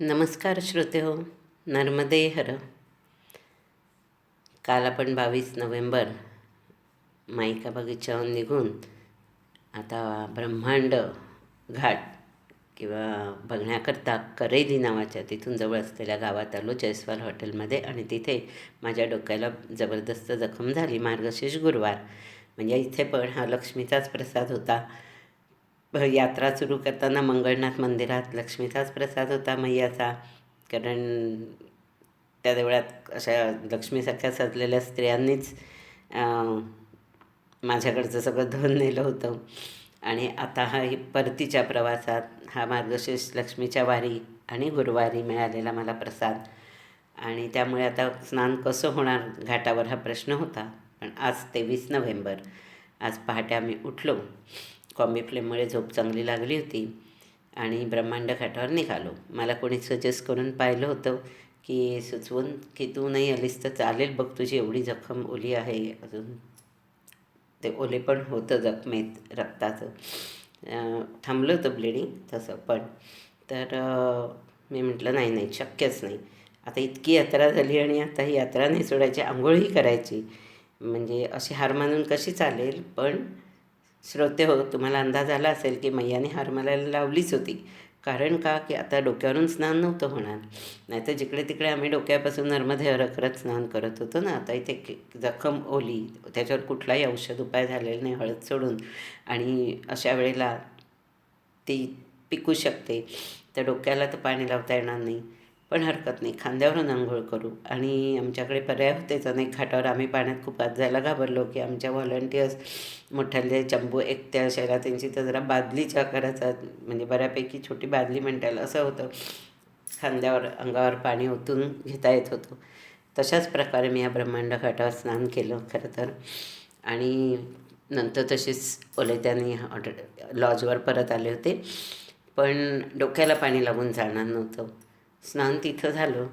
नमस्कार श्रोते हो नर्मदे हर. काल आपण बावीस नोव्हेंबर माईका बगीच्याहून निघून आता ब्रह्मांड घाट किंवा बघण्याकरता करेली नावाच्या तिथून जवळ असलेल्या गावात आलो जयस्वाल हॉटेलमध्ये आणि तिथे माझ्या डोक्याला जबरदस्त जखम झाली. मार्गशीर्ष गुरुवार. म्हणजे इथे पण हा लक्ष्मीचाच प्रसाद होता. यात्रा सुरू करताना मंगळनाथ मंदिरात लक्ष्मीचाच प्रसाद होता मैयाचा. कारण त्या देवळात अशा लक्ष्मीसारख्या सजलेल्या स्त्रियांनीच माझ्याकडचं सगळं धन नेलं होतं. आणि आता हा ही परतीच्या प्रवासात हा मार्गशीर्ष लक्ष्मीच्या वारी आणि गुरुवारी मिळालेला मला प्रसाद. आणि त्यामुळे आता स्नान कसं होणार घाटावर हा प्रश्न होता. पण आज तेवीस नोव्हेंबर. आज पहाटे आम्ही उठलो. कॉम्बी फ्लेममुळे झोप चांगली लागली होती आणि ब्रह्मांड घाटावर निघालो. मला कोणी सजेस्ट करून पाहिलं होतं की सुचवून की तू नाही आलीस तर चालेल बघ तुझी एवढी जखम ओली आहे अजून. ते ओले पण होतं जखमेत रक्ताचं थांबलं होतं ब्लिडिंग तसं पण तर मी म्हटलं नाही नाही शक्यच नाही. आता इतकी यात्रा झाली आणि आता ही यात्रा नाही सोडायची आंघोळही करायची. म्हणजे अशी हार मानून कशी चालेल पण श्रोते हो तुम्हाला अंदाज आला असेल की मैयाने हार लावलीच होती. कारण का? की आता डोक्यावरून स्नान नव्हतं होणार. नाहीतर जिकडे तिकडे आम्ही डोक्यापासून नर्मदे रखरत स्नान करत होतो ना आता इथे जखम ओली त्याच्यावर कुठलाही औषध उपाय झालेला नाही हळद सोडून. आणि अशा वेळेला ती पिकू शकते. त्या डोक्याला तर पाणी लावता येणार नाही. पण हरकत नाही. खांद्यावरून आंघोळ करू. आणि आमच्याकडे पर्याय होतेच अनेक घाटावर आम्ही पाण्यात खूप आत जायला घाबरलो की आमच्या व्हॉलंटियर्स मोठ्याले चंबू एकट्या शहरात त्यांची तर जरा बादलीच्या आकाराचा म्हणजे बऱ्यापैकी छोटी बादली म्हणता येईल असं होतं. खांद्यावर अंगावर पाणी ओतून घेता येत होतं. तशाच प्रकारे मी या ब्रह्मांड घाटावर स्नान केलं खरं तर. आणि नंतर तशीच ओलेत्याने ऑर्डर लॉजवर परत आले होते. पण डोक्याला पाणी लागून जाणार नव्हतं. स्नान तिथं झालं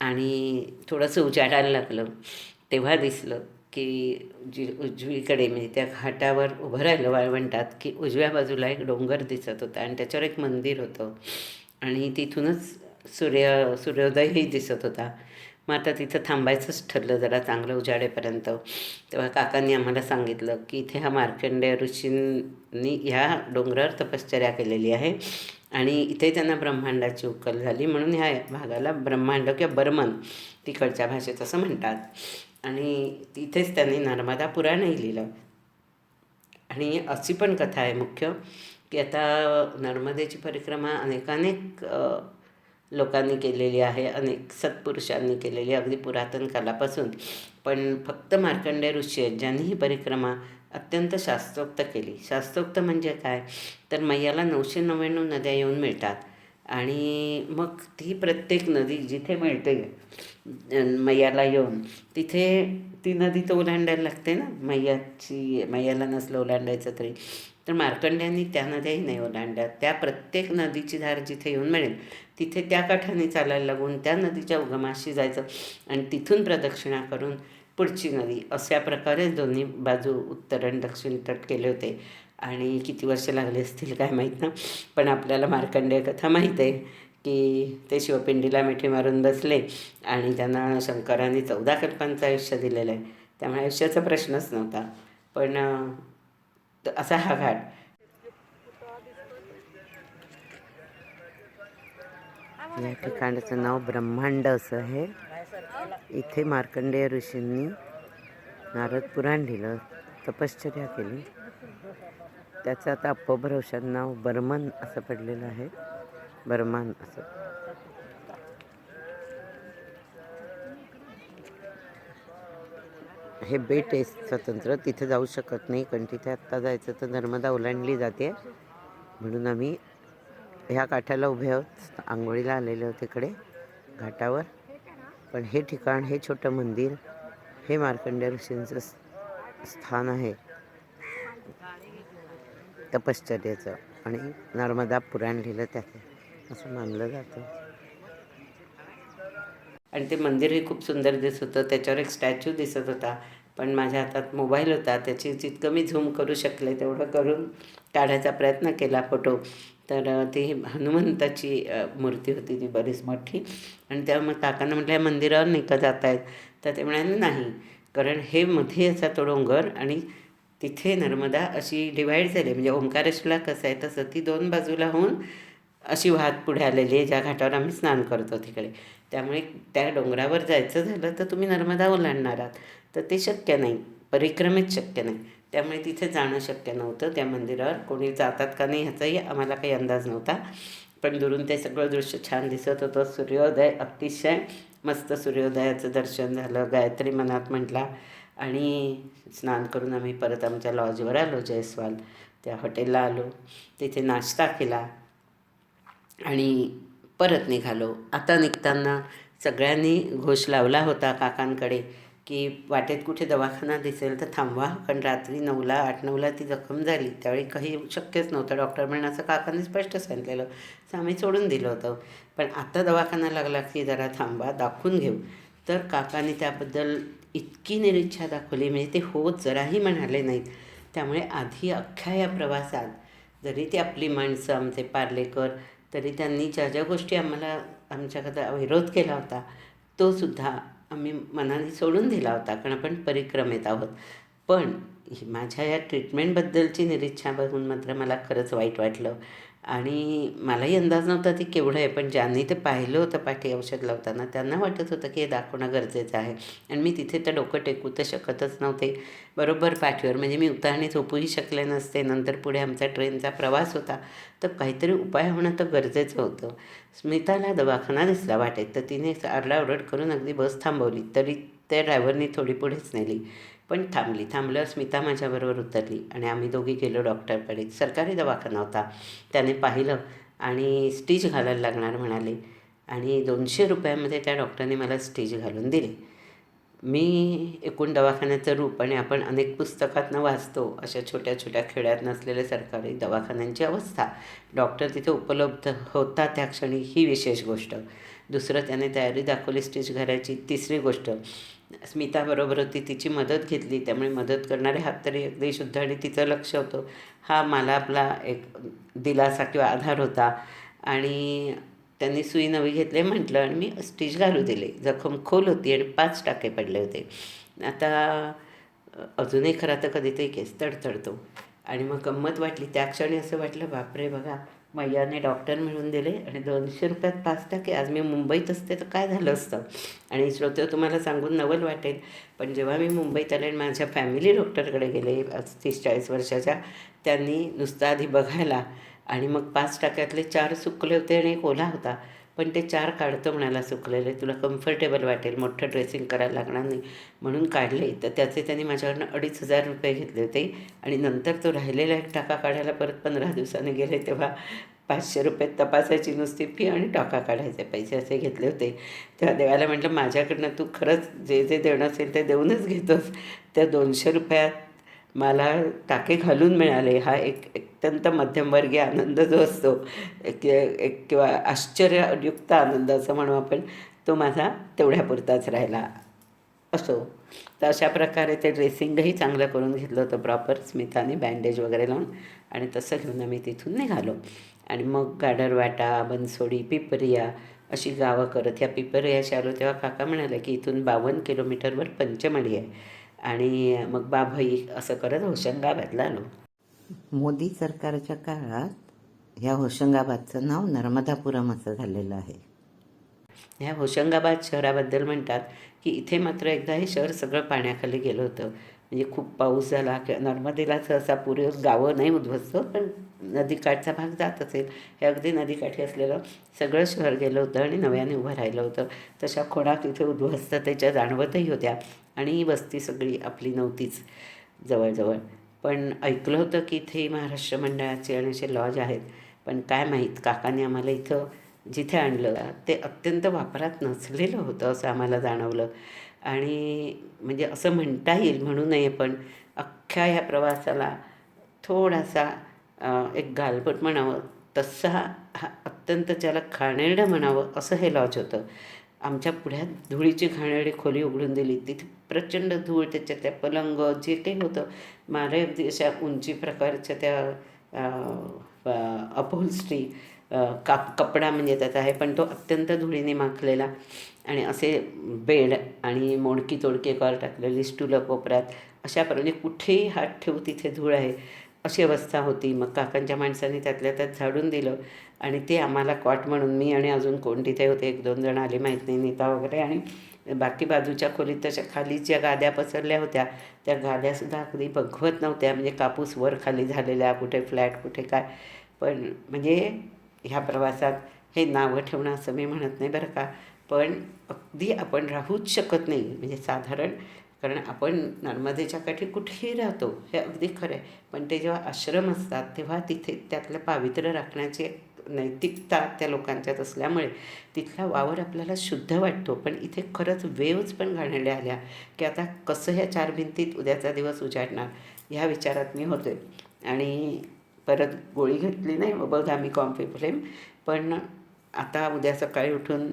आणि थोडंसं उजाडायला लागलं. तेव्हा दिसलं की जी उजवीकडे म्हणजे त्या घाटावर उभं राहिलं वाळवंटात की उजव्या बाजूला एक डोंगर दिसत होता आणि त्याच्यावर एक मंदिर होतं. आणि तिथूनच सूर्य सूर्योदयही दिसत होता. मग आता तिथं थांबायचंच ठरलं जरा चांगलं उजाडेपर्यंत. तेव्हा काकांनी आम्हाला सांगितलं की इथे हा मार्कंडेय ऋषींनी ह्या डोंगरावर तपश्चर्या केलेली आहे. आणि इथे त्यांना ब्रह्मांडाची उकल झाली म्हणून ह्या भागाला ब्रह्मांड किंवा बर्मन तिकडच्या भाषेत असं म्हणतात. आणि तिथेच त्यांनी नर्मदा पुराणही लिहिलं. आणि अशी पण कथा आहे मुख्य की आता नर्मदेची परिक्रमा अनेकानेक लोकांनी केलेली आहे अनेक सत्पुरुषांनी केलेली आहे, अगदी पुरातन कालापासून. पण फक्त मार्कंडेय ऋषी आहेत ज्यांनी ही परिक्रमा अत्यंत शास्त्रोक्त केली. शास्त्रोक्त म्हणजे काय? तर मैयाला नऊशे नव्याण्णव नद्या येऊन मिळतात. आणि मग ती प्रत्येक नदी जिथे मिळते मैयाला येऊन तिथे ती नदी तर ओलांडायला लागते ना? मैयाची मैयाला नसलं ओलांडायचं तरी. तर मार्कंड्यांनी त्या नद्याही नाही ओलांडल्या. त्या प्रत्येक नदीची धार जिथे येऊन मिळेल तिथे त्या काठाने चालायला लागून त्या नदीच्या उगमाशी जायचं आणि तिथून प्रदक्षिणा करून पुढची नदी. अशा प्रकारे दोन्ही बाजू उत्तर आणि दक्षिण तट केले होते. आणि किती वर्ष लागले असतील काय माहीत ना? पण आपल्याला मार्कंडेय कथा माहीत आहे की ते शिवपिंडीला मिठी मारून बसले आणि त्यांना शंकरांनी चौदा कल्पांचं आयुष्य दिलेलं आहे. त्यामुळे आयुष्याचा प्रश्नच नव्हता. पण त- असा हा घाट या ठिकाणाचं नाव ब्रह्मांड असं आहे. इथे मार्कंडेय ऋषींनी नारद पुराण लिहिलं तपश्चर्या केली. त्याचं आता अपभ्रवशात नाव बर्मन असं पडलेलं आहे. बर्मान असं. हे बेट आहे स्वतंत्र तिथे जाऊ शकत नाही. कारण तिथे आत्ता जायचं तर नर्मदा ओलांडली जाते. म्हणून आम्ही ह्या काठाला उभे आहोत. आंघोळीला आलेले होते तिकडे घाटावर. पण हे ठिकाण हे छोटं मंदिर हे मार्कंडेय ऋषींचं स्थान आहे. तपश्चर्याचं. आणि नर्मदा पुराण लिहिलं त्याचं असं मानलं जातं. आणि ते मंदिरही खूप सुंदर दिसत होतं. त्याच्यावर एक स्टॅच्यू दिसत होता. पण माझ्या हातात मोबाईल होता. त्याची जितकं मी झूम करू शकले तेवढं करून काढायचा प्रयत्न केला फोटो. तर ती हनुमंताची मूर्ती होती ती बरीच मोठी. आणि तेव्हा मग काकांना म्हटलं या मंदिरावर नाही का जात आहेत तर ते म्हणाले नाही. कारण हे मध्ये असा तो डोंगर आणि तिथे नर्मदा अशी डिवाईड झाली म्हणजे ओंकारेश्वरला कसं आहे तसं ती दोन बाजूला होऊन अशी वाहत पुढे आलेली आहे ज्या घाटावर आम्ही स्नान करतो तिकडे. त्यामुळे त्या डोंगरावर जायचं झालं तर तुम्ही नर्मदा ओलांडणार आहात. तर ते शक्य नाही. परिक्रमेच शक्य नाही. त्यामुळे तिथे जाणं शक्य नव्हतं. त्या मंदिरावर कोणी जातात का नाही ह्याचाही आम्हाला काही अंदाज नव्हता. पण दुरून ते सगळं दृश्य छान दिसत होतं. सूर्योदय अतिशय मस्त सूर्योदयाचं दर्शन झालं. गायत्री मनात म्हटला आणि स्नान करून आम्ही परत आमच्या लॉजवर आलो जयस्वाल. त्या हॉटेलला आलो. तिथे नाश्ता केला. आणि परत निघालो. आता निघताना सगळ्यांनी घोष लावला होता काकांकडे की वाटेत कुठे दवाखाना दिसेल तर थांबवा. कारण रात्री नऊला आठ नऊला ती जखम झाली. त्यावेळी काही शक्यच नव्हतं. डॉक्टर म्हणून असं काकांनी स्पष्ट सांगितलेलं. तर आम्ही सोडून दिलं होतं. पण आता दवाखाना लागला की जरा थांबा दाखवून घेऊ. तर काकांनी त्याबद्दल इतकी निरीच्छा दाखवली. म्हणजे ते होत जराही म्हणाले नाहीत. त्यामुळे आधी अख्ख्या या प्रवासात जरी ती आपली माणसं आमचे पार्लेकर तरी त्यांनी ज्या ज्या गोष्टी आम्हाला आमच्याकडं विरोध केला होता तो सुद्धा आम्ही मनाने सोडून दिला होता कारण आपण परिक्रमेत आहोत. पण ही माझ्या या ट्रीटमेंटबद्दलची निरीच्छा बघून मात्र मला खरंच वाईट वाटलं. आणि मलाही अंदाज नव्हता ती केवढं आहे पण ज्यांनी ते पाहिलं होतं पाठी औषध लावताना त्यांना वाटत होतं की हे दाखवणं गरजेचं आहे. आणि मी तिथे तर डोकं टेकू तर शकतच नव्हते. बरोबर पाठीवर म्हणजे मी उतारणी झोपूही शकले नसते. नंतर पुढे आमचा ट्रेनचा प्रवास होता. तर काहीतरी उपाय होणं तर गरजेचं होतं. स्मिताला दवाखाना दिसला वाटेत तर तिने आरडाओरड करून अगदी बस थांबवली. तरी त्या ड्रायव्हरनी थोडी पुढेच नेली. पण थांबली थांबल्यावर स्मिता माझ्याबरोबर उतरली आणि आम्ही दोघी गेलो डॉक्टरकडे. सरकारी दवाखाना होता. त्याने पाहिलं आणि स्टिच घालायला लागणार म्हणाले आणि दोनशे रुपयामध्ये त्या डॉक्टरने मला स्टिच घालून दिले. मी एकूण दवाखान्याचं रूप आणि आपण अनेक पुस्तकातनं वाचतो अशा छोट्या छोट्या खेड्यात नसलेल्या सरकारी दवाखान्यांची अवस्था. डॉक्टर तिथे उपलब्ध होता त्या क्षणी ही विशेष गोष्ट. दुसरं त्याने तयारी दाखवली स्टिच घालायची. तिसरी गोष्ट स्मिताबरोबर होती तिची मदत घेतली त्यामुळे मदत करणारे हात तरी अगदी शुद्ध आणि तिचं लक्ष होतं. हा मला आपला एक दिलासा किंवा आधार होता. आणि त्यांनी सुई नवी घेतले म्हटलं आणि मी स्टिच घालू दिले. जखम खोल होती आणि पाच टाके पडले होते. आता अजूनही खरा तर कधीतरी केस तडतडतो. आणि मग गंमत वाटली त्या क्षणी असं वाटलं बापरे बघा मैयाने डॉक्टर मिळून दिले आणि दोनशे रुपयात पाच टाके आज मी मुंबईत असते तर काय झालं असतं? आणि श्रोते तुम्हाला सांगून नवल वाटेल पण जेव्हा मी मुंबईत आले आणि माझ्या फॅमिली डॉक्टरकडे गेले आज तीस चाळीस वर्षाच्या त्यांनी नुसतं आधी बघायला आणि मग पाच टाक्यातले चार सुकले होते आणि एक ओला होता. पण ते चार काढतो म्हणाला सुकलेले तुला कम्फर्टेबल वाटेल मोठं ड्रेसिंग करायला लागणार नाही म्हणून काढले तर त्याचे त्यांनी माझ्याकडनं अडीच हजार रुपये घेतले होते आणि नंतर तो राहिलेला एक टाका काढायला परत पंधरा दिवसांनी गेले तेव्हा पाचशे रुपये तपासायची नुसती फी आणि टाका काढायचे पैसे असे घेतले होते. तेव्हा देवाला म्हटलं माझ्याकडनं तू खरंच जे जे देणं असेल ते देऊनच घेतोस. त्या दोनशे रुपयात मला टाके घालून मिळाले. हा एक अत्यंत मध्यमवर्गीय आनंद जो असतो एक एक किंवा आश्चर्ययुक्त आनंद असं म्हणू आपण तो माझा तेवढ्यापुरताच राहिला असो. तर अशा प्रकारे ते ड्रेसिंगही चांगलं करून घेतलं होतं प्रॉपर स्मिताने बँडेज वगैरे लावून आणि तसं घेऊन आम्ही तिथून निघालो. आणि मग गाडरवाटा बनसोडी पिपरिया अशी गावं करत ह्या पिपरियाशी आलो तेव्हा काका म्हणाले की इथून बावन्न किलोमीटरवर पंचमढी आहे. आणि मग बाभई असं करत होशंगाबादला आलो. मोदी सरकारच्या काळात ह्या होशंगाबादचं नाव नर्मदापुरम असं झालेलं आहे. ह्या होशंगाबाद शहराबद्दल म्हणतात की इथे मात्र एकदा हे शहर सगळं पाण्याखाली गेलं होतं. म्हणजे खूप पाऊस झाला किंवा नर्मदेला सहसा पुरे गावं नाही उद्ध्वस्त पण नदीकाठचा भाग जात असेल हे अगदी नदीकाठी असलेलं सगळं शहर गेलं होतं आणि नव्याने उभं राहिलं होतं. तशा खोडा तिथे उद्ध्वस्ततेच्या जाणवतही होत्या. आणि ही वस्ती सगळी आपली नव्हतीच जवळजवळ. पण ऐकलं होतं की इथे महाराष्ट्र मंडळाचे आणि असे लॉज आहेत. पण काय माहीत काकाने आम्हाला इथं जिथे आणलं ते अत्यंत वापरात नसलेलं होतं असं आम्हाला जाणवलं. आणि म्हणजे असं म्हणता येईल म्हणूनही नये पण अख्ख्या ह्या प्रवासाला थोडासा एक गालबट म्हणावं तसा हा अत्यंत ज्याला खाणेरडं म्हणावं असं हे लॉज होतं. आमच्या पुढ्यात धुळीची घाणेरडी खोली उघडून दिली. तिथे प्रचंड धूळ त्याच्यात त्या पलंग जे काही होतं मला अगदी अशा उंची प्रकारच्या त्या अपहोल्स्ट्री काप कपडा म्हणजे त्याचा आहे. पण तो अत्यंत धुळीने माखलेला. आणि असे बेड आणि मोडकी तोडके कर टाकलेली स्टुलं कोपऱ्यात. अशा प्रमाणे कुठेही हात ठेवू तिथे धूळ आहे. अशी अवस्था होती. मग काकांच्या माणसांनी त्यातल्या त्यात झाडून दिलं आणि ते आम्हाला कॉट म्हणून मी आणि अजून कोण तिथे होते एक दोन जण आले माहीत नाही नीता वगैरे आणि बाकी बाजूच्या खोलीत तशा खाली ज्या गाद्या पसरल्या होत्या त्या गाद्यासुद्धा अगदी बघवत नव्हत्या. म्हणजे कापूस वर खाली झालेल्या कुठे फ्लॅट कुठे काय. पण म्हणजे ह्या प्रवासात हे नावं ठेवणं असं मी म्हणत नाही बरं का. पण अगदी आपण राहूच शकत नाही. म्हणजे साधारण कारण आपण नर्मदेच्या काठी कुठेही राहतो हे अगदी खरं आहे. पण ते जेव्हा आश्रम असतात तेव्हा तिथे त्यातलं पावित्र्य राखण्याची नैतिकता त्या लोकांच्यात असल्यामुळे तिथला वावर आपल्याला शुद्ध वाटतो. पण इथे खरंच वेव्ज पण घालण्याला आल्या की आता कसं ह्या चार भिंतीत उद्याचा दिवस उजाडणार ह्या विचारात मी होते. आणि परत गोळी घेतली नाही बघ आम्ही कॉम्फी फ्लेम. पण आता उद्या सकाळी उठून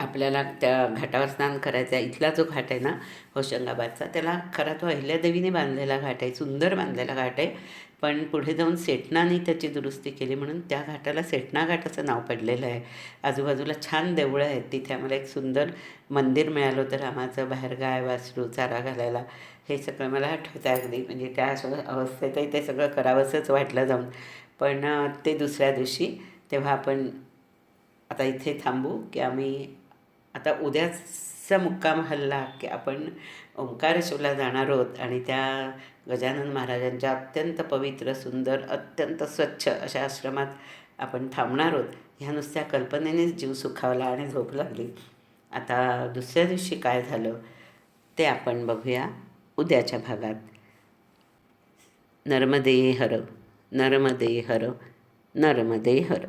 आपल्याला त्या घाटावर स्नान करायचं आहे इथला जो घाट आहे ना होशंगाबादचा त्याला खरा तो अहिल्यादेवीने बांधलेला घाट आहे. सुंदर बांधलेला घाट आहे. पण पुढे जाऊन सेटणाने त्याची दुरुस्ती केली म्हणून त्या घाटाला सेटणा घाट असं नाव पडलेलं आहे. आजूबाजूला छान देवळं आहेत. तिथे आम्हाला एक सुंदर मंदिर मिळालं होतं रामाचं बाहेर गाय वासरू चारा घालायला हे सगळं मला आठवतं आहे अगदी. म्हणजे त्या अवस्थेतही ते सगळं करावंसंच वाटलं जाऊन. पण ते दुसऱ्या दिवशी तेव्हा आपण आता इथे थांबू की आम्ही आता उद्याचा मुक्काम हल्ला की आपण ओंकारेश्वरला जाणार आहोत आणि त्या गजानन महाराजांच्या अत्यंत पवित्र सुंदर अत्यंत स्वच्छ अशा आश्रमात आपण थांबणार आहोत. ह्या नुसत्या कल्पनेनेच जीव सुखावला आणि झोप लागली. आता दुसऱ्या दिवशी काय झालं ते आपण बघूया उद्याच्या भागात. नर्मदे हर नर्मदे हर नर्मदे हर.